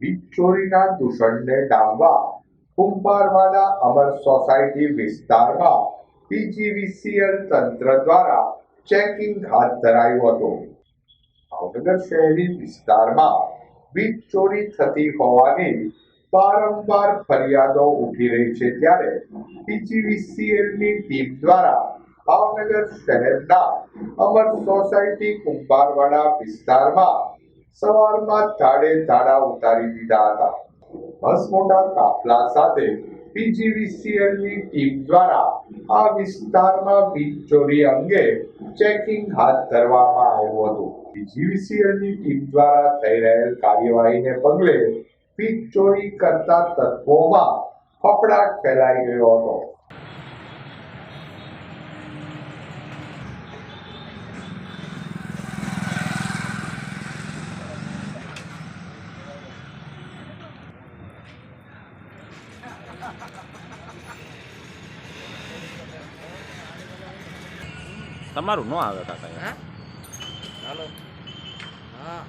વીજ ચોરીના દૂષણને ડામવા, કુંભારવાડા અમર સોસાયટી વિસ્તારમાં પીજીવીસીએલ તંત્ર દ્વારા ચેકિંગ હાથ ધરાયું હતું. ભાવનગર શહેરી વિસ્તારમાં વીજ ચોરી થતી હોવાની વારંવાર ફરિયાદો ઉઠી રહી છે ત્યારે પીજીવીસીએલની ટીમ દ્વારા ભાવનગર શહેરના અમર સોસાયટી કુંભારવાડા વિસ્તારમાં સવારમાં ધાડે ધાડા ઉતારી દીધા હતા. ભસમોટા કાફલા સાથે પીજીવીસીએલની ટીમ દ્વારા આ વિસ્તારમાં વીજ ચોરી અંગે ચેકિંગ હાથ ધરવામાં આવ્યું હતું. પીજીવીસીએલની ટીમ દ્વારા થઈ રહેલ કાર્યવાહીને પગલે વીજ ચોરી કરતા તત્વોમાં ફફડાટ ફેલાઈ ગયો હતો. તમારું ન આવે કાકા હા? હાલો હા.